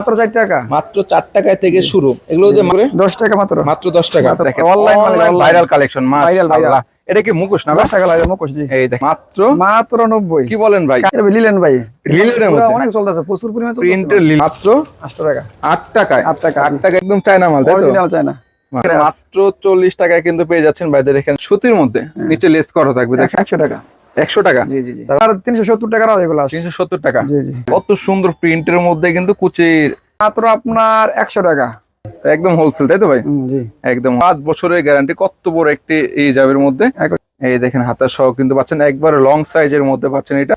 মাত্র চার টাকা? মাত্র চার টাকায় থেকে শুরু। এগুলো যে দশ টাকা মাত্র। মাত্র দশ টাকা। মাত্র। দেখেন online online viral collection Viral, viral। মাশাআল্লাহ। এটা কি মুখোশ না ভাই? দশ টাকা লাগে মুখোশ জি। এই দেখ মাত্র মাত্র নব্বই। কি বলেন ভাই? লিলেন ভাই। লিলেনের অনেক চলতেছে প্রচুর পরিমাণে চলতেছে প্রিন্টের মাত্র টাকা। টাকায়? টাকা, টাকা একদম চায়না মাল তাই তো? অরিজিনাল চায় মাত্র চল্লিশ টাকায় কিন্তু পেয়ে যাচ্ছেন ভাইদের এখানে সুতির মধ্যে। হ্যাঁ। নিচে লেস করা থাকবে দেখেন। একশো টাকা। একশো টাকা? জি জি জি। আর তিনশো সত্তর টাকা এগুলো আছে তিনশো সত্তর টাকা। জি জি। কত সুন্দর প্রিন্টের মধ্যে কিন্তু কুচির মাত্র আপনার একশো টাকা। একদম হোলসেল তাই তো ভাই? একদম। পাঁচ বছরের গ্যারান্টি কত বড় একটি এই জাবের মধ্যে? এই দেখেন হাতার সহ কিন্তু পাচ্ছেন একবার লং সাইজের মধ্যে পাচ্ছেন এটা।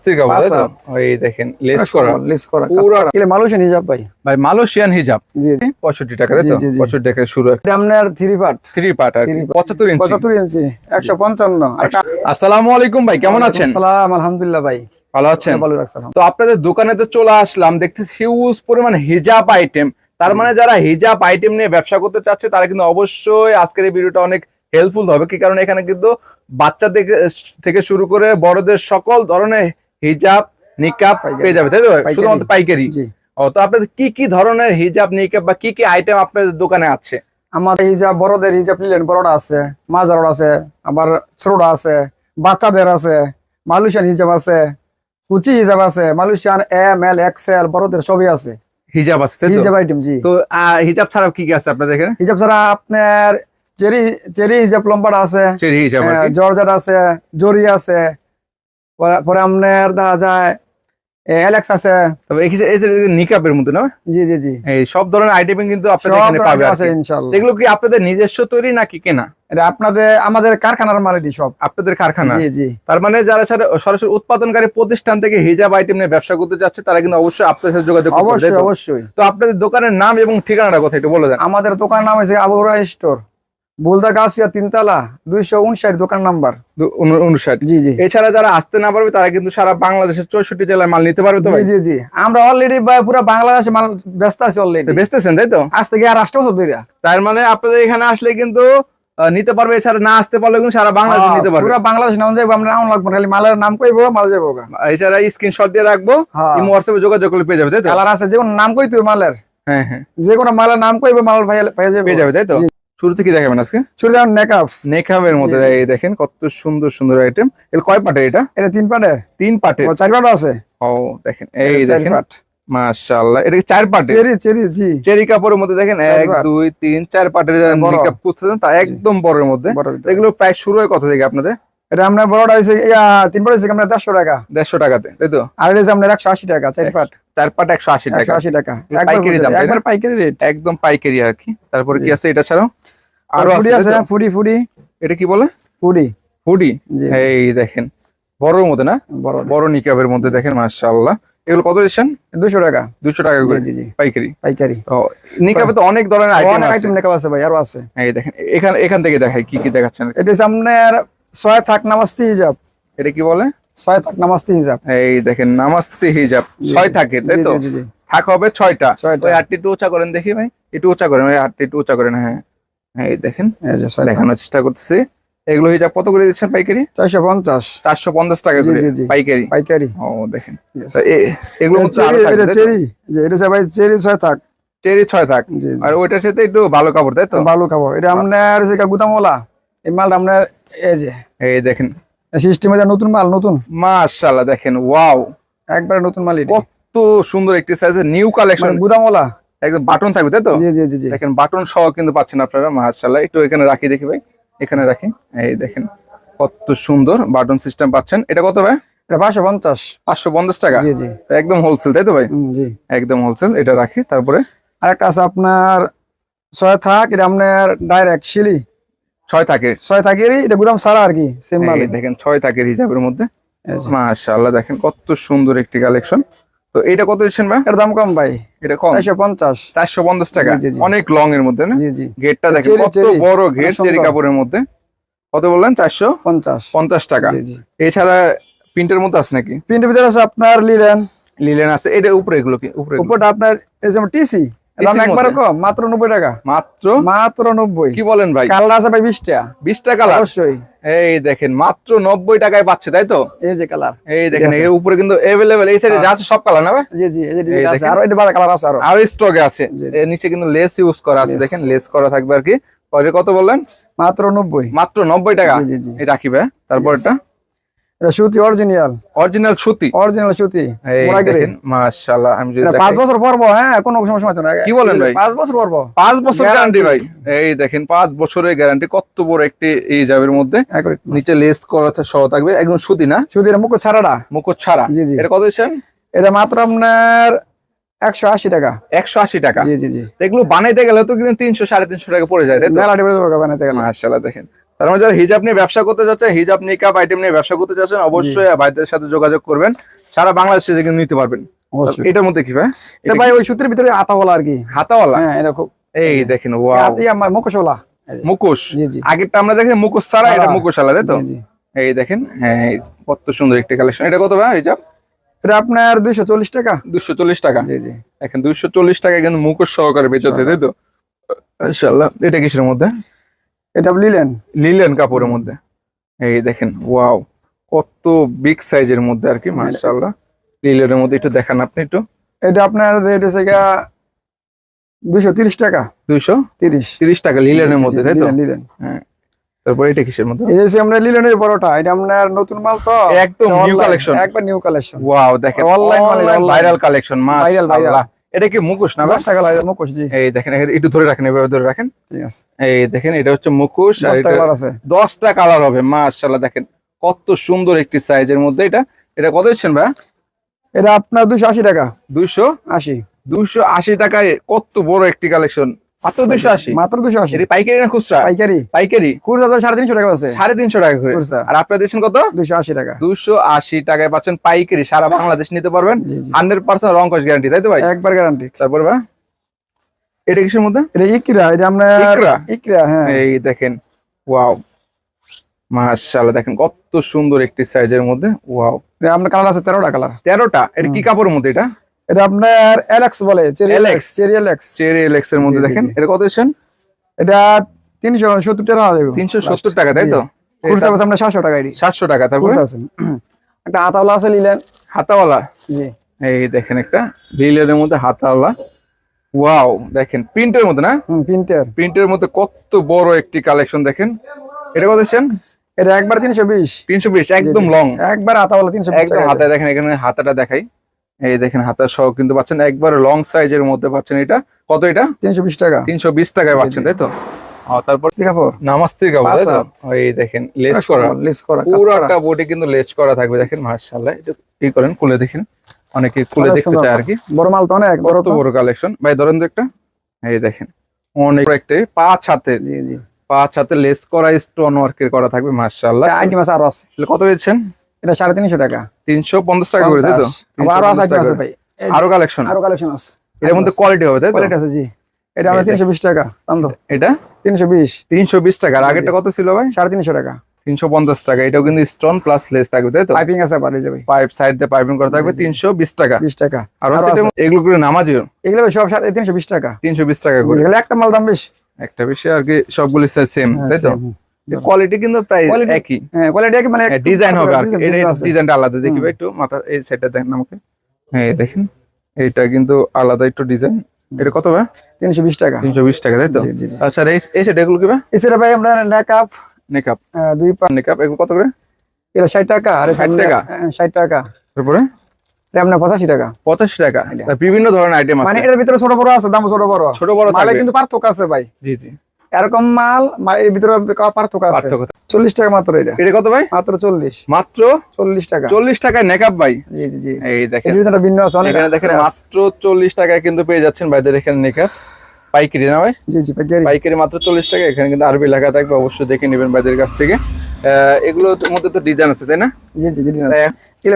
এই দেখেন লেস করা। লিস্ট করা পুরো মালয়েশিয়ান হিজাব ভাই। ভাই মালয়েশিয়ান হিজাব। জি জি। পঁয়ষট্টি টাকা তাই তো? জি, জি, জি। পঁয়ষট্টি টাকা শুরু আপনার থ্রি পার্ট থ্রি পার্ট আর কি। Three part। পঁচাত্তর ইঞ্চি পঁচাত্তর ইঞ্চি একশো পঞ্চান্ন। আসসালামু আলাইকুম ভাই কেমন আছেন? সালাম আলহামদুলিল্লাহ ভাই। ভালো আছেন? ভালো রাখছিলাম তো আপনাদের দোকানে তো চলে আসলাম দেখতেছি হিউজ পরিমাণ হিজাব আইটেম তার মানে যারা হিজাব আইটেম নিয়ে ব্যবসা করতে চাচ্ছে তারা কিন্তু অবশ্যই আজকের এই ভিডিওটা অনেক হেল্পফুল হবে। কি কারণে? এখানে কিন্তু বাচ্চা থেকে থেকে শুরু করে বড়দের সকল ধরনের হিজাব নিকাব পাইকারি। পেয়ে যাবে তাই তো? শুধুমাত্র পাইকারি? ও তো আপনাদের কি কি ধরনের হিজাব নিকাব বা কি কি আইটেম আপনাদের দোকানে আছে? আমাদের হিজাব বড়দের হিজাব নিলেন বড়টা আছে মাজারটা আছে আবার ছোটটা আছে বাচ্চাদের আছে মালয়েশিয়ান হিজাব আছে কুচি হিজাব আছে মালয়েশিয়ান এম এল এক্সেল বড়দের সবই আছে। হিজাব আছে? হিজাব আইটেম জি তো হিজাব ছাড়াও কি কি আছে আপনাদের এখানে হিজাব ছাড়া আপনার চেরি চেরি হিজাব লম্বাটা আছে চেরি হিজাব কি। আছে জরি আছে পরে- পরে আপনার দেখা যায় এলেক্স আছে। তবে এই যে- নিকাবের মধ্যে না? জি জি জি। এই সব ধরনের আইটেম কিন্তু আপনাদের এখানে পাবে আছে কি। ইনশাল্লাহ। এগুলো কি আপনাদের নিজস্ব তৈরি নাকি কেনা? এটা আপনাদের আমাদের কারখানার মালিকই সব। আপনাদের কারখানা? জি জি। তার মানে যারা সরাসরি উৎপাদনকারী প্রতিষ্ঠান থেকে হিজাব আইটেম নিয়ে ব্যবসা করতে যাচ্ছে তারা কিন্তু অবশ্যই আপনাদের সাথে যোগাযোগ অবশ্যই অবশ্যই। তো আপনাদের দোকানের নাম এবং ঠিকানাটা কথা একটু বলে দেন। আমাদের দোকান নাম হয়েছে আবুরা স্টোর। বুলদা গাছিয়া তিনতলা দুইশো উনষাট দোকান নাম্বার। উনষাট। জি জি। এছাড়া যারা আসতে না পারবে তারা কিন্তু সারা বাংলাদেশের চৌষট্টি জেলায় মাল নিতে পারবে তো জি জি জি। আমরা অলরেডি পুরো বাংলাদেশে মাল ব্যস্ত আছি অলরেডি তো বেচতেছেন তাই তো? আজ থেকে আর রাষ্ট্র বছর ধরে তার মানে আপনাদের এখানে আসলে কিন্তু নিতে পারবে এছাড়া না আসতে পারলে কিন্তু সারা বাংলাদেশ নিতে পারবে। পুরো বাংলাদেশ নাম যাইবো আমরা নাম লাগবো খালি মালের নাম কইবো মাল যাইবো গা। এছাড়া স্ক্রিনশট দিয়ে রাখব হ্যাঁ। ইমো হোয়াটসঅ্যাপে যোগাযোগ করলে পেয়ে যাবে তাই তো? কালার আছে যে কোনো নাম কই তুই মালের। হ্যাঁ হ্যাঁ। যে কোনো মালের নাম কইবো মাল ভাই পেয়ে যাবে পেয়ে যাবে তাই তো? জি। থেকে দেখাবেন আজকে? শুরু যেমন নেকআপ এর মধ্যে। এই দেখেন কত সুন্দর সুন্দর আইটেম এর কয় পাটে এটা? এটা তিন পাটে। তিন পাটে। চার পাট আছে। ও দেখেন এই এটা দেখেন। পাট। মাশাআল্লাহ এটা চার পাটের চেরি চেরি জি। চেরি কাপড়ের মধ্যে দেখেন চার এক পাট। দুই তিন চার পাটের তা একদম বড়ের মধ্যে। এগুলো প্রায় শুরু হয় কত থেকে আপনাদের? এটা আপনার বড়টা হয়েছে তিন পাট হয়েছে আপনার দেড়শো টাকা। দেড়শো টাকাতে তাই তো? আর এটা আপনার একশো আশি টাকা চার পাট। চার পাট একশো আশি টাকা। আশি টাকা। পাইকারি দাম, না? একবার পাইকারি রেট। একদম পাইকারি আর কি। তারপরে কি আছে এটা ছাড়াও? আর আরও ফুডি আছে তো? Foodie foodie. এটা কি বলে? ফুডি। জি। এই দেখেন বড়র মধ্যে না? বড়। বড় নিকাবের মধ্যে দেখেন মাশাআল্লাহ। এগুলো কত দিচ্ছেন? দুশো টাকা। দুশো টাকা করে জি জি পাইকারি। পাইকারি। নিকাবে তো অনেক ধরনের আইটেম আইটেম লেখা আছে ভাই আরও আছে। এই দেখেন এখান এখান থেকে দেখাই কি কি দেখাচ্ছেন? এটা হচ্ছে আপনার ছয় থাক নামাস্তি হিজাব। এটা কি বলে? ছয় থাক নামাস্তি হিজাব। এই দেখেন নামাস্তে হিজাব। ছয়। থাকে তাই তো। থাক হবে ছয়টা। ওই আটটি একটু উঁচা করেন দেখি ভাই। একটু উঁচা করেন ওই আটটি একটু উঁচা করেন হ্যাঁ। হ্যাঁ এই দেখেন। দেখানোর চেষ্টা করতেছি। এগুলো হিজাব কত করে দিচ্ছেন পাইকারি? চারশো পঞ্চাশ। চারশো পঞ্চাশ টাকা করে। পাইকারি। পাইকারি। ও দেখেন। এগুলো চেরি এটা ভাই চেরি ছয় থাক। চেরি ছয় থাক। আর ওইটার সাথে একটু ভালো কাপড় তাই তো? ভালো কাপড়। এটা আপনার গুদামওয়ালা। এই মালটা আপনার এই যে এই দেখেন। সিস্টেমে নতুন মাল নতুন? মাশাআল্লাহ দেখেন ওয়াও। একবারে নতুন মাল। কত সুন্দর একটি সাইজের নিউ কালেকশন গুদামওয়ালা। একদম বাটন থাকবে তাই তো? জি জি জি জি। দেখেন বাটন সহ কিন্তু পাচ্ছেন আপনারা মাশাআল্লাহ। একটু এখানে রাখি দেখি ভাই এখানে রাখি। এই দেখেন কত সুন্দর বাটন সিস্টেম পাচ্ছেন। এটা কত ভাই? পাঁচশো পঞ্চাশ। পাঁচশো পঞ্চাশ টাকা? জি জি। একদম হোলসেল তাই তো ভাই? জি। একদম হোলসেল এটা রাখি তারপরে? আরেকটা আছে আপনার ছয় থাক এটা আপনার ডাইরেক্ট শিলি। ছয় থাকে ছয় থাকেরই এটা গুদাম সারা আর কি সেম মাল দেখেন ছয় থাকের হিসাবের মধ্যে। মাশাআল্লাহ দেখেন কত সুন্দর একটি কালেকশন তো এটা কত দিচ্ছেন ভাই? এর দাম কম ভাই। এটা কম? চারশো পঞ্চাশ। চারশো পঞ্চাশ টাকা। অনেক লং এর মধ্যে না? জি জি। গেটটা দেখেন কত বড় অনেক চেরি কাপড়ের মধ্যে। কত বললেন? চারশো? পঞ্চাশ। পঞ্চাশ টাকা। জি এছাড়া প্রিন্টের মধ্যে আছে নাকি? প্রিন্টের ভিতরে আছে আপনার লিলেন লিলেন আছে। এটা উপরে এগুলো কি? উপরে? উপরটা আপনার এই যেমন টিসি দাম একবারে কম মাত্র নব্বই টাকা। মাত্র? মাত্র নব্বই। কি বলেন ভাই? কালার আছে ভাই বিশটা। কালার? অবশ্যই। এই দেখেন মাত্র নব্বই টাকায় পাচ্ছে তাই তো? এই যে কালার। এই দেখেন এর উপরে কিন্তু এভেলেবেল এই সাইডে যা আছে সব কালার না ভাই? জি জি এই যে আছে। দেখেন। আরও এটা বাদা কালার আছে আরও। আর স্টকে আছে। এর নিচে কিন্তু লেস ইউজ করা আছে দেখেন লেস করা থাকবে আর কি। কত বললেন? মাত্র নব্বই। মাত্র নব্বই টাকা। জি জি জি। এই রাখি ভাই তারপরটা এটা? সুতি অরিজিনাল অরিজিনাল সুতি? অরিজিনাল সুতি এই মোড়া গ্রেড। দেখেন মাশাআল্লাহ আমি যদি এটা বছর পরবো হ্যাঁ কোনো সমস্যা হতো না। কি বলেন ভাই? পাঁচ বছর পরবো। পাঁচ বছর গ্যারান্টি ভাই। এই দেখেন পাঁচ বছরের গ্যারান্টি কত বড় একটি এই জাবের মধ্যে। নিচে লেস করা সহ থাকবে একদম সুতি না? সুতি মুখ ছাড়াটা। ছাড়া। জি, জি। এটা কত দিচ্ছেন? এটা মাত্র আপনার একশো আশি টাকা। একশো আশি টাকা। জি জি জি। এগুলো বানাইতে গেলে তো কিন্তু তিনশো সাড়ে তিনশো টাকা পড়ে যায় তাই তো? মেলা বানাতে গেলে। দেখেন। তার মানে যারা হিজাব নিয়ে ব্যবসা করতে যাচ্ছে হিজাব নিকাপ আইটেম নিয়ে ব্যবসা করতে যাচ্ছেন অবশ্যই ভাইদের সাথে যোগাযোগ করবেন। সারা বাংলাদেশে থেকে নিতে পারবেন। অবশ্যই। এটার মধ্যে কি ভাই? এটা ভাই ওই সূত্রের ভিতরে আতা বলা আর কি। হাতাওয়ালা হ্যাঁ খুব এই দেখেন ওয়াও। আমার মুখোশওয়ালা। মুখোশ? আগেরটা আমরা দেখি মুখোশ ছাড়া এটা ছাড়া। মুখোশ আলাদা তাই তো। এই দেখেন হ্যাঁ কত সুন্দর একটি কালেকশন এটা কত ভাই হিজাব? এটা আপনার দুইশো চল্লিশ টাকা। দুশো চল্লিশ টাকা? জি জি। এখন দুইশো চল্লিশ টাকা কিন্তু মুখোশ সহকারে বেচেছে তাই তো? ইনশাল্লাহ এটা কিসের মধ্যে? এটা লিলেন? লিলেন কাপড়ের মধ্যে। এই দেখেন ওয়াও কত বিগ সাইজের মধ্যে আর কি মাশাআল্লাহ। লিলেনের মধ্যে একটু দেখান আপনি একটু। এটা আপনার রেট গিয়া দুইশো তিরিশ টাকা। দুইশো তিরিশ। তিরিশ টাকা লিলেনের মধ্যে তাই তো? লিলেন হ্যাঁ তারপর এটা কিসের মধ্যে? এই যে আমরা লিলেনের পরোটা এটা আপনার নতুন মাল তো? একদম online, collection। একবার নিউ কালেকশন ওয়াও দেখেন মানে অনলাইন online। ভাইরাল কালেকশন মাশাআল্লাহ। এটা কি মুখোশ না? দশ টাকা লাগে মুখোশ জি। এই দেখেন একটু ধরে রাখেন এভাবে ধরে রাখেন। ঠিক আছে। এই দেখেন এটা হচ্ছে মুখোশ আর দশ এটা আছে। দশটা কালার হবে মাশাআল্লাহ দেখেন কত সুন্দর একটি সাইজের মধ্যে এটা। এটা কত দিচ্ছেন ভাই? এটা আপনার দুইশো আশি টাকা। দুইশো? আশি। দুইশো আশি টাকায় কত বড় একটি কালেকশন মাত্র আশি। মাত্র দুশো আশি। পাইকারি না খুচরা? পাইকারি। পাইকারি? খুচরা তো সাড়ে তিনশো টাকা আছে। সাড়ে তিনশো টাকা করে। খুচরা। আর আপনারা দিচ্ছেন কত? আশি টাকা। দুশো আশি টাকায় পাচ্ছেন পাইকারি। সারা বাংলাদেশ নিতে পারবেন। হান্ড্রেড পার্সেন্ট রং কস গ্যারান্টি তাই তো ভাই? একবার গ্যারান্টি তারপরে ভাই এটা কিসের মধ্যে? এটা ইকরা এটা আপনার ইকরা? ইকরা হ্যাঁ। এই দেখেন ওয়াও। মাশাআল্লাহ দেখেন কত সুন্দর একটি সাইজের মধ্যে ওয়াও। কালার আছে তেরোটা কালার তেরোটা? এটা কি কাপড়ের মধ্যে এটা? এটা আপনার এলেক্স বলে cherry Alex cherry Alex cherry Alex এর মধ্যে দেখেন এটা কত দিচ্ছেন? এটা তিনশো সত্তর টাকা হবে তিনশো সত্তর টাকা তাই তো? খুচরা আছে আপনার সাতশো টাকা এটি। সাতশো টাকা তারপরে? একটা আতাওলা আছে নিলেন হাতাওয়ালা? জি। এই দেখেন একটা লিলের মধ্যে হাতাওয়ালা। ওয়াও দেখেন প্রিন্টের মধ্যে না? হুম প্রিন্টার। প্রিন্টের মধ্যে কত বড় একটি কালেকশন দেখেন। এটা কত দিচ্ছেন? এটা একবার তিনশো বিশ। তিনশো বিশ একদম লং। একবার আতাওয়ালা তিনশো বিশ একদম হাতায় দেখেন এখানে হাতাটা দেখাই। এই দেখেন হাতা সহ কিন্তু পাচ্ছেন একবার লং সাইজের মধ্যে পাচ্ছেন এটা। কত এটা? তিনশো বিশ টাকা। তিনশো বিশ টাকায় পাচ্ছেন তাই তো? তারপর নামাস্তির কাপড়। এই দেখেন লেস করা। লেস করা বডি কিন্তু লেস করা থাকবে দেখেন মার্শাল্লাহ এটা করেন? খুলে দেখেন। অনেকে খুলে অনেক দেখতে চায় আর কি। বড় মাল তো অনেক বড় তো। বড় কালেকশন ভাই ধরেন তো একটা। এই দেখেন অনেক একটা পাঁচ হাতে জি জি। পাঁচ হাতে লেস করা স্টোন ওয়ার্কের করা থাকবে মার্শাল্লাহ আরও আছে। কত দিচ্ছেন? এটা সাড়ে তিনশো টাকা। তিনশো পঞ্চাশ টাকা করে তাই তো? আরও আছে 350 আইটেম আছে টাকা। ভাই আরও কালেকশন আরও কালেকশন আছে। এর মধ্যে কোয়ালিটি হবে তাই কোয়ালিটি আছে জি। এটা আমরা তিনশো বিশ টাকা এটা? তিনশো বিশ। তিনশো বিশ টাকা। আর আগেরটা কত ছিল ভাই? সাড়ে তিনশো টাকা। তিনশো পঞ্চাশ টাকা। এটাও কিন্তু স্টোন প্লাস লেস থাকবে তাই তো? পাইপিং আছে আবার এই যে ভাই। পাইপ সাইড দিয়ে পাইপিং করা থাকবে তিনশো বিশ টাকা। বিশ টাকা। আর এগুলো করে নামাজিও। এগুলো সব সাড়ে তিনশো বিশ টাকা। তিনশো বিশ টাকা করে। একটা মাল দাম বেশ। একটা বিষয় আর কি সবগুলি সেম হ্যাঁ, তাই তো? কোয়ালিটি কিন্তু Quality- একই। হ্যাঁ কোয়ালিটি কি মানে ডিজাইন হবে আর এটা। ডিজাইনটা আলাদা দেখিবে একটু মাথা এই সাইডটা দেখেন আমাকে। হ্যাঁ দেখেন এইটা কিন্তু আলাদা একটু ডিজাইন এটা কত ভাই? তিনশো বিশ টাকা। তিনশো বিশ টাকা তাই তো। আচ্ছা এই এগুলো কি ভাই? ভাই আমরা নেকাপ মেকআপ দুই পা মেকআপ এগুলো কত করে? এটা ষাট টাকা আর 60 টাকা? ষাট টাকা। তারপরে? এটা আপনার পঁচাশি টাকা। পঁচাশি টাকা। বিভিন্ন ধরনের আইটেম মানে এটার ভিতরে ছোট বড় আছে দাম ছোট বড়। ছোট বড় কিন্তু পার্থক্য আছে ভাই। জি জি। এরকম মাল এর ভিতরে পার্থক্য আছে। চল্লিশ টাকা মাত্র এটা। এটা কত ভাই? মাত্র চল্লিশ। মাত্র? চল্লিশ টাকা। চল্লিশ টাকায় মেকআপ ভাই? জি জি জি। এই দেখেন। ভিন্ন আছে এখানে দেখেন মাত্র চল্লিশ টাকায় কিন্তু পেয়ে যাচ্ছেন ভাইদের এখানে মেকআপ পাইকারি না ভাই? জি জি পাইকারি। পাইকারি মাত্র চল্লিশ টাকা এখানে কিন্তু আরবি লেখা থাকবে অবশ্যই দেখে নেবেন ভাইদের কাছ থেকে। আহ, এগুলোর মধ্যে তো ডিজাইন আছে তাই না? জি জি।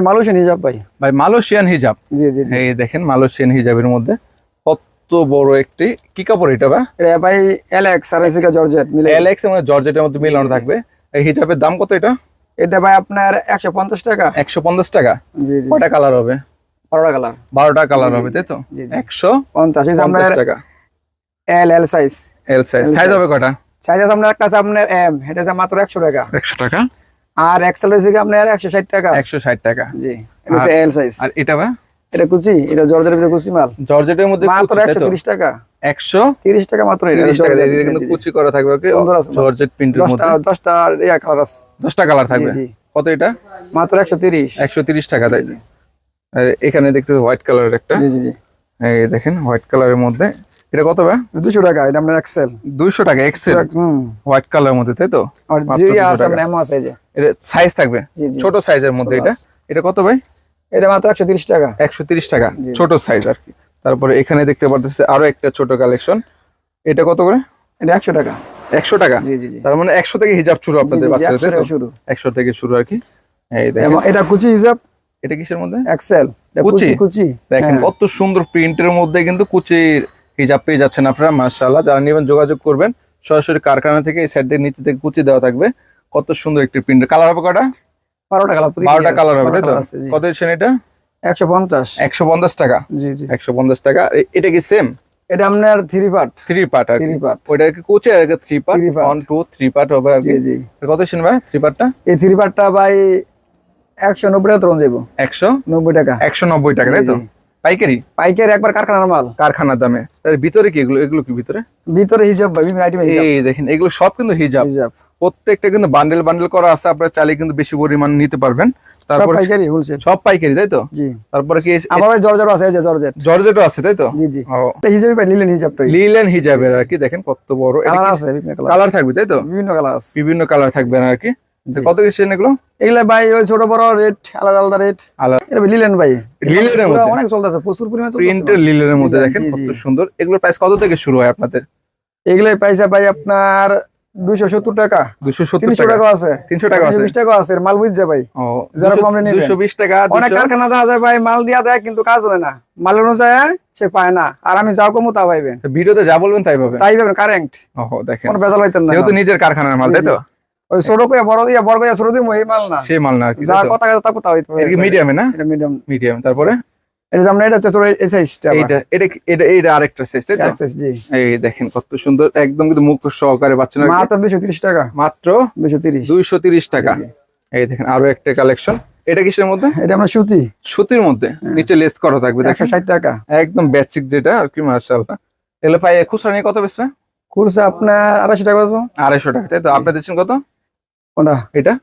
মালয়েশিয়ান হিসাব ভাই। ভাই মালয়েশিয়ান হিজাব। জি জি জি। এই দেখেন মালয়েশিয়ান হিজাবের মধ্যে। কত বড় একটি কি কাপড় এটা বা? এটা ভাই এলেক্স আর এসিকা জর্জেট মিলে। এলেক্স মানে জর্জেটের মধ্যে মিলানো থাকবে। এই হিজাবের দাম কত এটা? এটা ভাই আপনার একশো পঞ্চাশ টাকা। একশো পঞ্চাশ টাকা? জি জি। কয়টা কালার হবে? বারোটা কালার। বারোটা কালার হবে তাই তো? জি, জি। একশো পঞ্চাশ এই যে পঞ্চাশ আপনার টাকা L L size L size size হবে কটা সাইজ আছে আপনার একটা আছে আপনার এম এটা আছে মাত্র একশো টাকা। একশো টাকা। আর এক্সেল হয়েছে কি আপনার একশো ষাট টাকা। একশো ষাট টাকা। জি এটা এল সাইজ আর এটা বা? এটা কুচি? এটা জর্জের ভিতরে কুচি মাল? জর্জেটের মধ্যে মাত্র কুচি, তাই একশো তো? তিরিশ টাকা। একশো? তিরিশ টাকা মাত্র এটা টাকা দিয়ে কিন্তু জি, জি। কুচি। করা থাকবে ওকে? জর্জেট প্রিন্টের মধ্যে। দশটা ইয়া কালার আছে। দশটা কালার থাকবে। কত এটা? মাত্র একশো তিরিশ। একশো তিরিশ টাকা তাই আর এখানে দেখতে হোয়াইট কালারের একটা। জি জি জি। এই দেখেন হোয়াইট কালারের মধ্যে। এটা কত বা দুশো টাকা এটা আপনার এক্সেল দুইশো টাকা এক্সেল হোয়াইট কালারের মধ্যে তাই তো? আর জিরিয়া আছে। আপনার এমও আছে এটা সাইজ থাকবে। জি, জি। ছোট সাইজের মধ্যে এটা। এটা কত ভাই? এটা মাত্র একশো তিরিশ টাকা। একশো তিরিশ টাকা ছোট সাইজ আর কি। তারপরে এখানে দেখতে পারতেছে আরও একটা ছোট কালেকশন এটা কত করে? এটা একশো টাকা। একশো টাকা? তার মানে একশো থেকে হিজাব শুরু আপনাদের জি, জি, বাচ্চাদের 100 তাই তো? টাকা শুরু। একশো থেকে শুরু আর কি। এটা কুচি হিসাব এটা কিসের মধ্যে? এক্সেল কুচি? কুচি দেখেন হ্যাঁ। কত সুন্দর প্রিন্টের মধ্যে কিন্তু কুচির হিজাব পেয়ে যাচ্ছেন আপনারা মাশাআল্লাহ। যারা নেবেন যোগাযোগ করবেন। সরাসরি কারখানা থেকে এই সাইড দিয়ে নিচে থেকে কুচি দেওয়া থাকবে। কত সুন্দর একটি প্রিন্ট কালার হবে কটা বারোটা কালার বারোটা কালার হবে তাই তো? কত দিচ্ছেন এটা? একশো পঞ্চাশ। একশো পঞ্চাশ টাকা? জি জি। একশো পঞ্চাশ টাকা। এটা কি সেম এটা আপনার থ্রি পার্ট থ্রি পার্ট আর থ্রি পার্ট ওইটা কি কুচি আর three part one two three part হবে আর জি কত দিচ্ছেন ভাই থ্রি পার্টটা এই থ্রি পার্টটা ভাই একশো নব্বই টাকা তরুণ যাব একশো নব্বই টাকা। একশো নব্বই টাকা তাই তো। পাইকারি? পাইকারি একবার কারখানার মাল। কারখানার দামে। তার ভিতরে কি এগুলো? এগুলো কি ভিতরে? ভিতরে হিজাব ভাই বিভিন্ন আইটেম এই দেখেন এগুলো সব কিন্তু হিজাব। হিসাব প্রত্যেকটা কিন্তু বান্ডেল বান্ডেল করা আছে আপনারা চাইলে কিন্তু বেশি পরিমাণ নিতে পারবেন। সব পাইকারি সব পাইকারি তাই তো? জি। তারপরে কি আমার জর্জেট আছে এই যে জর্জেট। জর্জেটও আছে তাই তো? জি জি। এটা হিসাবে পাই নিলেন হিসাবটাই লিলেন হিজাবের আর কি দেখেন কত বড়। কালার আছে কালার কালার থাকবে তাই তো? বিভিন্ন কালার আছে বিভিন্ন কালার থাকবে আর কি? কত কিসের এগুলো? এগুলা ভাই ওই ছোট বড় রেট আলাদা আলাদা রেট আলাদা। লিলেন ভাই লিলেনের মধ্যে? অনেক চলতেছে প্রচুর পরিমাণে চলতেছে প্রিন্টের লিলেনের মধ্যে দেখেন কত সুন্দর। এগুলোর প্রাইস কত থেকে শুরু হয় আপনাদের? এগুলাই পাইছে ভাই আপনার টাকা। টাকা। আছে। 300 টাকা আছে? বিশ টাকা আছে মাল বুঝছে ভাই? ও যারা কম নেবেন। দুশো টাকা অনেক কারখানা দেখা যায় ভাই মাল দিয়া দেয় কিন্তু কাজ হয় না। মাল অনুযায়ী সে পায় না। আর আমি যাও কমু তা পাইবেন। ভিডিওতে যা বলবেন তাই পাবেন। তাই পাবেন কারেন্ট দেখেন। কোনো বেজাল পাইতেন না। যেহেতু নিজের কারখানার মাল তাই তো? ওই ছোট কইয়া বড় দিয়া বড় কইয়া ছোট দিব এই মাল না। সেই মাল না যা? কথা হইতে এটা মিডিয়ামে না? এটা মিডিয়াম মিডিয়াম তারপরে? এটা যেমন এটা এই সাইজটা এটা কি- এটা আরেকটা সাইজ তাই তো? জি। এই দেখেন কত সুন্দর একদম কিন্তু মুখ সহকারে। মাত্র তিরিশ টাকা। মাত্র টাকা। এই দেখেন আরও একটা কালেকশন এটা কিসের মধ্যে? এটা আমরা সুতি। সুতির মধ্যে। নিচে লেস করা থাকবে একশো দেখেন ষাট টাকা। একদম বেসিক যেটা আর কি এগুলো পাই খুচরা নিয়ে কত বেসবে কুরসা আপনার আড়াইশো টাকা বাঁচবো। আড়াইশো টাকা তাই তো? আপনি দিচ্ছেন কত? কোনটা? এটা?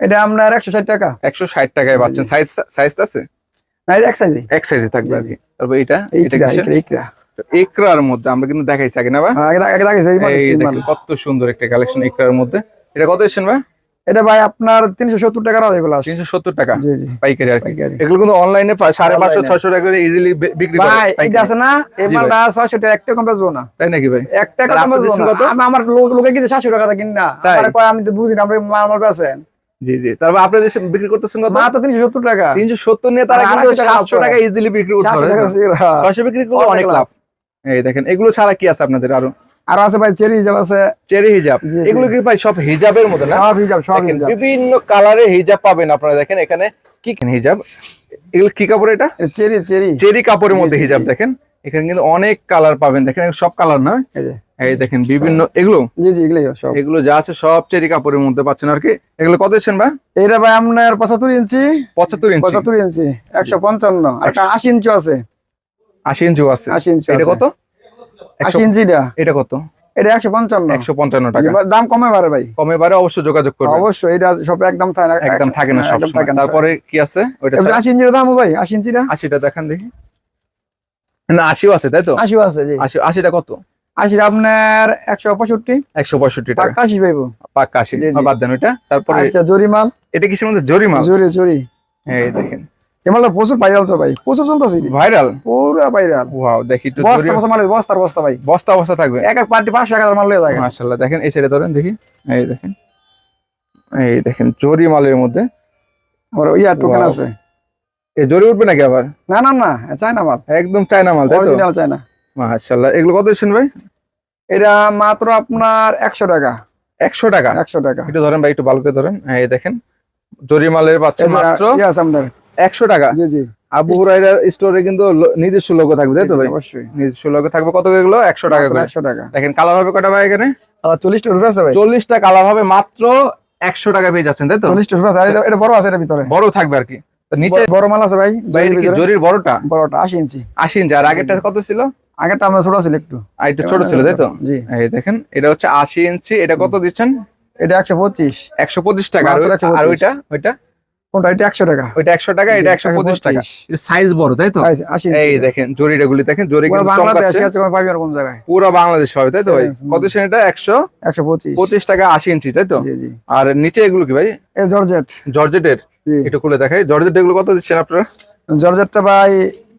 এটা আপনার একশো ষাট টাকা। একশো ষাট টাকায় পাচ্ছেন। সাইজ সাইজ আছে? না এটা এক সাইজে এক সাইজে থাকবে আর কি। তারপর এটা এটা এইকরা কিসের? এইকরা এইকরা একরার মধ্যে আমরা কিন্তু দেখাইছি আগে না বা হ্যাঁ, কত সুন্দর একটা কালেকশন একরার মধ্যে। এটা কত এসেছেন ভাই? এটা ভাই আপনার তিনশো সত্তর এগুলো আছে। তিনশো সত্তর টাকা? পাইকারি আর এগুলো কিন্তু অনলাইনে সাড়ে পাঁচশো ছয়শো টাকা করে ইজিলি বিক্রি করে ভাই এটা আছে না এই জি মালটা ছয়শো টাকা একটা কম না। তাই নাকি ভাই? একটা কম বেচবো না। আমি আমার লোক কিন্তু সাতশো টাকা কিন না। কয় আমি তো বুঝি না আপনি মাল আমার বেছেন জি জি। তারপর আপনার দেশে বিক্রি করতেছেন কত? মাত্র তিনশো সত্তর টাকা। তিনশো সত্তর নিয়ে তারা কিন্তু 800 টাকা সাতশো লাভ টাকা। করে। ইজিলি বিক্রি করতে পারে টাকা সিরা। ছয়শো বিক্রি করলে অনেক অনেক লাভ। এই দেখেন এগুলো ছাড়া কি আছে আপনাদের আরও? আর আছে ভাই চেরি হিসাব আছে। চেরি হিজাব। এগুলো কি ভাই সব হিজাবের মধ্যে না? সব হিসাব সব বিভিন্ন কালারে হিজাব পাবেন আপনারা দেখেন এখানে কি হিজাব? এগুলো কি কাপড় এটা? Cherry cherry. চেরি কাপড়ের মধ্যে হিজাব দেখেন। এখানে কিন্তু অনেক কালার পাবেন দেখেন সব কালার না? এই যে। এই দেখেন বিভিন্ন এগুলো? জি জি এগুলোই সব। এগুলো যা আছে সব চেরি কাপড়ের মধ্যে পাচ্ছেন আর কি। এগুলো কত দিচ্ছেন ভাই? এইটা ভাই আপনার পঁচাত্তর ইঞ্চি। পঁচাত্তর ইঞ্চি। পঁচাত্তর ইঞ্চি একশো পঞ্চান্ন। আর একটা আশি ইঞ্চি আছে। আশি ইঞ্চি আছে। আশি ইঞ্চি এটা কত? আশি ইঞ্চিটা। এটা কত? এটা একশো পঞ্চান্ন। একশো পঞ্চান্ন টাকা। দাম কমে পারে ভাই। কমে বারে অবশ্যই যোগাযোগ করবেন। অবশ্যই এটা সব একদম থাকে না একদম থাকে না সব থাকে না তারপরে কি আছে? ওইটা? আশি ইঞ্চির দাম ভাই আশি ইঞ্চিটা। আশিটা দেখান দেখি। না আশিও আছে তাই তো? আশিও আছে জি। আশি আশিটা কত? আশি আপনার একশো পঁয়ষট্টি। একশো পঁয়ষট্টি টাকা। আশি পাইবো। পাক্কা আশি। বাদ দেন ওইটা। তারপরে আচ্ছা জরি এটা কিসের মধ্যে? জরিমাল? জরি জরি। এই দেখেন। প্রচুর ভাইরাল তো ভাই। প্রচুর চলতেছে ভাইরাল পুরো ভাইরাল ওয়াও দেখি একটু বস্তা জরি- বস্তা মাল বস্তার বস্তা ভাই। বস্তা বস্তা থাকবে। এক এক পার্টি পাঁচশো এক হাজার মাল মাশাআল্লাহ দেখেন এই সাইডে ধরেন দেখি। এই দেখেন। এই দেখেন জরি মালের মধ্যে ইয়া টোকেন আছে। জরি উঠবে নাকি আবার? না না না চায়না মাল। একদম চায়না মাল তাই তো? Original China. মাশাআল্লাহ। এগুলো কত দিচ্ছেন ভাই? এটা মাত্র আপনার একশো টাকা। একশো টাকা? একশো টাকা। একটু ধরেন ভাই একটু ভালো করে ধরেন। এই দেখেন। জরি মালের পাচ্ছে মাত্র একশো টাকা। জি জি। আবু হুরাইরা স্টোরে কিন্তু নিজস্ব লোগো থাকবে তাই তো ভাই? অবশ্যই। নিজস্ব লোগো থাকবে। কত এগুলো? একশো টাকা করে। একশো টাকা। দেখেন কালার হবে কটা ভাই এখানে? চল্লিশটা রুপে আছে ভাই। চল্লিশটা কালার হবে মাত্র একশো টাকা পেয়ে যাচ্ছেন তাই তো? চল্লিশটা রুপে আছে। এটা- এটা বড় আছে এটার ভিতরে। বড় থাকবে আর কি। নিচে বড়- মাল আছে ভাই এটা। জরির বড়টা? বড়টা আশি ইঞ্চি। আশি ইঞ্চি। আর আগেরটা কত ছিল? আগেরটা আমরা ছোট ছিল একটু। আর একটু ছোট ছিল তাই তো? জি। এই দেখেন এটা হচ্ছে আশি ইঞ্চি এটা কত দিচ্ছেন? এটা একশো পঁচিশ। একশো পঁচিশ টাকা আর 125 ওইটা ওইটা? কোনটা? এটা একশো টাকা। ওইটা একশো টাকা এটা একশো পঁচিশ টাকা। 125 সাইজ বড় তাই তো? Size এই দেখেন জরিটা গুলি দেখেন জরি কিন্তু বাংলাদেশ আছে কোনো পাবি আর কোন জায়গায়। পুরো বাংলাদেশ পাবে তাই তো ভাই? কত দিচ্ছেন এটা? একশো? একশো পঁচিশ। পঁচিশ টাকা আশি ইঞ্চি তাই তো? জি জি। আর নিচে এগুলো কি ভাই? এ জর্জেট। জর্জেটের? জি। একটু খুলে দেখাই। জর্জেট এগুলো কত দিচ্ছেন আপনারা? জর্জেটটা ভাই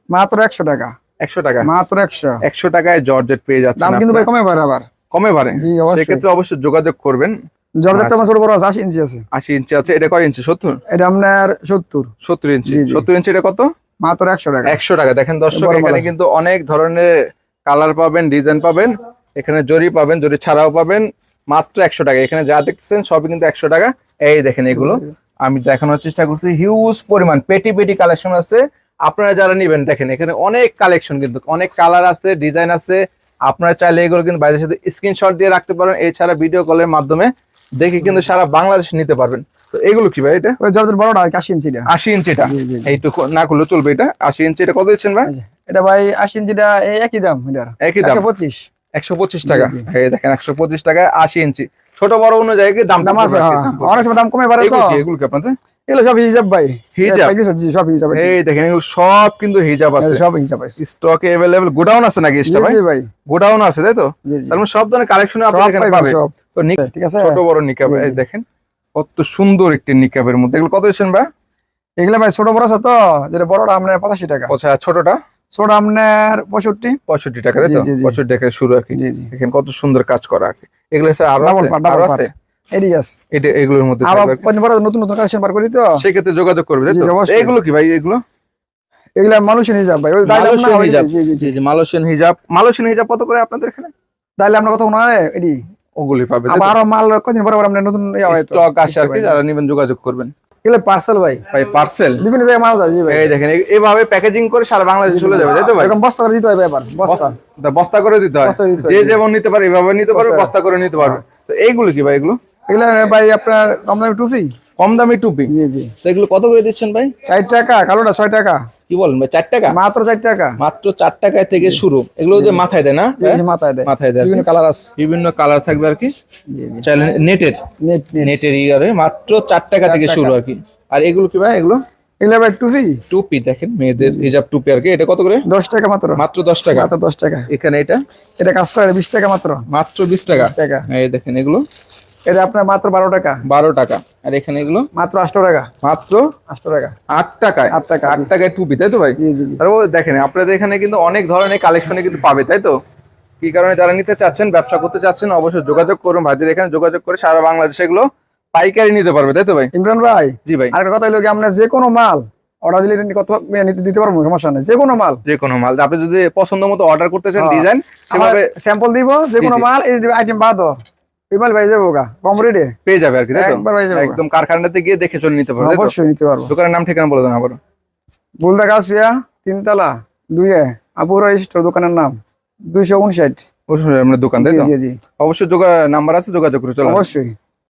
মাত্র একশো টাকা। একশো টাকা। মাত্র একশো। একশো টাকায় জর্জেট পেয়ে যাচ্ছেন দাম কিন্তু ভাই কমে পারে আবার। কমে পারে সেক্ষেত্রে অবশ্যই যোগাযোগ করবেন। জর্জেটটা আমার বড় আছে আশি ইঞ্চি আছে। আশি ইঞ্চি আছে। এটা কয় ইঞ্চি? সত্তর? এটা আপনার সত্তর। সত্তর ইঞ্চি। জি, জি। সত্তর ইঞ্চি এটা কত? মাত্র একশো টাকা। একশো টাকা। দেখেন দর্শক এখানে কিন্তু অনেক ধরনের কালার পাবেন ডিজাইন পাবেন। এখানে জরি পাবেন জরি ছাড়াও পাবেন। মাত্র একশো টাকা। এখানে যা দেখতেছেন সবই কিন্তু একশো টাকা। এই দেখেন এগুলো। আমি দেখানোর চেষ্টা করছি। হিউজ পরিমাণ পেটি পেটি কালেকশন আছে। আপনারা যারা নিবেন দেখেন এখানে অনেক কালেকশন কিন্তু অনেক কালার আছে ডিজাইন আছে। আপনারা চাইলে এগুলো কিন্তু বাইরের সাথে স্ক্রিনশট দিয়ে রাখতে পারেন। এছাড়া ভিডিও কলের মাধ্যমে দেখে কিন্তু সারা বাংলাদেশ নিতে পারবেন। তো এগুলো কি ভাই এটা? ওই জর্জেট বড়টা কি আশি ইঞ্চিটা আশি ইঞ্চিটা। এইটুকু না করলে চলবে এটা? আশি ইঞ্চি এটা কত দিচ্ছেন ভাই? এটা ভাই আশি ইঞ্চিটা এই একই দাম এটার। একই দাম। পঁচিশ। একশো পঁচিশ টাকা। এই দেখেন একশো পঁচিশ টাকায় আশি ইঞ্চি ছোট বড় অনুযায়ী কি দাম দাম আছে হ্যাঁ অনেক দাম কমে পারে এগুলো কি আপনাদের? এগুলো সব হিসাব ভাই। হিজাব? জি, সব হিসাব এই দেখেন এগুলো সব কিন্তু হিজাব আছে। সব হিসাব আছে। স্টকে অ্যাভেলেবল গোডাউন আছে নাকি এটা ভাই? ভাই। গোডাউন আছে তাই তো? তার মানে সব ধরনের কালেকশন আপনি এখানে পাবেন। তো নিক ঠিক আছে। ছোট বড় নিকাব এই দেখেন কত সুন্দর একটি নিকাবের মধ্যে। এগুলো কত দিচ্ছেন ভাই? এগুলো ভাই ছোট বড় আছে তো যেটা বড়টা আপনার পঁচাশি টাকা। আচ্ছা ছোটটা? ছোট আপনার পঁয়ষট্টি। পঁয়ষট্টি টাকা তাই তো? জি, জি। পঁয়ষট্টি টাকা শুরু আর কি। জি জি। দেখেন কত সুন্দর কাজ করা আর এগুলো স্যার আরও আছে? আরও আছে? এডি এটা এগুলোর মধ্যে আবার থাকবে আর কি। কদিন পরে নতুন নতুন কালেকশন বার করি তো? সেক্ষেত্রে যোগাযোগ করবে তাই তো? এগুলো কি ভাই এগুলো? এগুলা মানুষের হিসাব ভাই। ওই মালয়েশিয়ান হিজাব। জি জি জি। জি জি মালয়েশিয়ান হিজাব। মালয়েশিয়ান হিজাব কত করে আপনাদের এখানে? ডাইলে আপনার কথা এডি। ওগুলি পাবে আরও মাল কদিন পরে আবার নতুন হয় তো। স্টক আসে আর কি? যারা নেবেন যোগাযোগ করবেন। এগুলো পার্সেল ভাই। ভাই পার্সেল বিভিন্ন জায়গায় মাল যায় ভাই। এই দেখেন এভাবে প্যাকেজিং করে সারা বাংলাদেশে চলে যাবে তাই তো ভাই? এরকম বস্তা করে দিতে হবে এবার বস্তা। বস্তা করে দিতে হয়। হয়, যে যেমন নিতে পারে এভাবে নিতে পারবে বস্তা। বস্তা করে নিতে পারবে। তো এইগুলো কি ভাই এগুলো? এগুলো ভাই আপনার কম দামি টুপি? কম দামি টুপি? জি জি। তো এগুলো কত করে দিচ্ছেন ভাই? চার টাকা কালোটা ছয় টাকা। কি বলেন ভাই চার টাকা? মাত্র চার টাকা। মাত্র চার টাকায় থেকে শুরু। এগুলো যে মাথায় দেয় না জি, মাথায় দেয়। মাথায় দেয় বিভিন্ন কালার আছে। বিভিন্ন কালার থাকবে আর কি। চাইলে নেটের। Net net. নেটের ইয়ারে মাত্র চার টাকা থেকে শুরু আর কি। আর এগুলো কি ভাই এগুলো? এগুলো ভাই টুপি। টুপি দেখেন মেয়েদের হিজাব টুপি আর কি। এটা কত করে? দশ টাকা মাত্র। মাত্র দশ টাকা। মাত্র দশ টাকা। এখানে এটা? এটা কাজ করে বিশ টাকা মাত্র। মাত্র বিশ টাকা। টাকা। এই দেখেন এগুলো। এটা আপনার মাত্র বারো টাকা। বারো টাকা। আর এখানে এগুলো? মাত্র আটশো টাকা। মাত্র? আটশো টাকা। আট টাকায়? আট টাকা, আট টাকায় টুপি তাই তো ভাই? জি জি দেখেন আপনাদের এখানে কিন্তু অনেক ধরনের কালেকশনে কিন্তু পাবে তাই তো? কি কারণে যারা নিতে চাচ্ছেন ব্যবসা করতে চাচ্ছেন অবশ্যই যোগাযোগ করুন। ভাইদের এখানে যোগাযোগ করে সারা বাংলাদেশে এগুলো পাইকারি নিতে পারবে তাই তো ভাই? ইমরান ভাই জি ভাই। আর একটা কথা হলো কি আমরা যে কোনো মাল অর্ডার দিলে কত নিতে দিতে পারব? সমস্যা নেই। যে কোনো মাল। যে কোনো মাল। আপনি যদি পছন্দ মতো অর্ডার করতে চান হ্যাঁ। ডিজাইন সেভাবে স্যাম্পল দিব যে কোনো মাল এই আইটেম বাদ ভাই যাব গা। কম রেটে পেয়ে যাবে আর কি। একদম কারখানাতে গিয়ে দেখে চলে নিতে পারবে অবশ্যই নিতে পারব। দোকানের নাম ঠিকানা বলে দেন আবার বুলদা গাছিয়া তিনতলা দুইয়ে আপুরা স্টোর দোকানের নাম দুইশো উনষাট। আপনার দোকান তাই অবশ্যই নাম্বার আছে যোগাযোগ করে চলো অবশ্যই।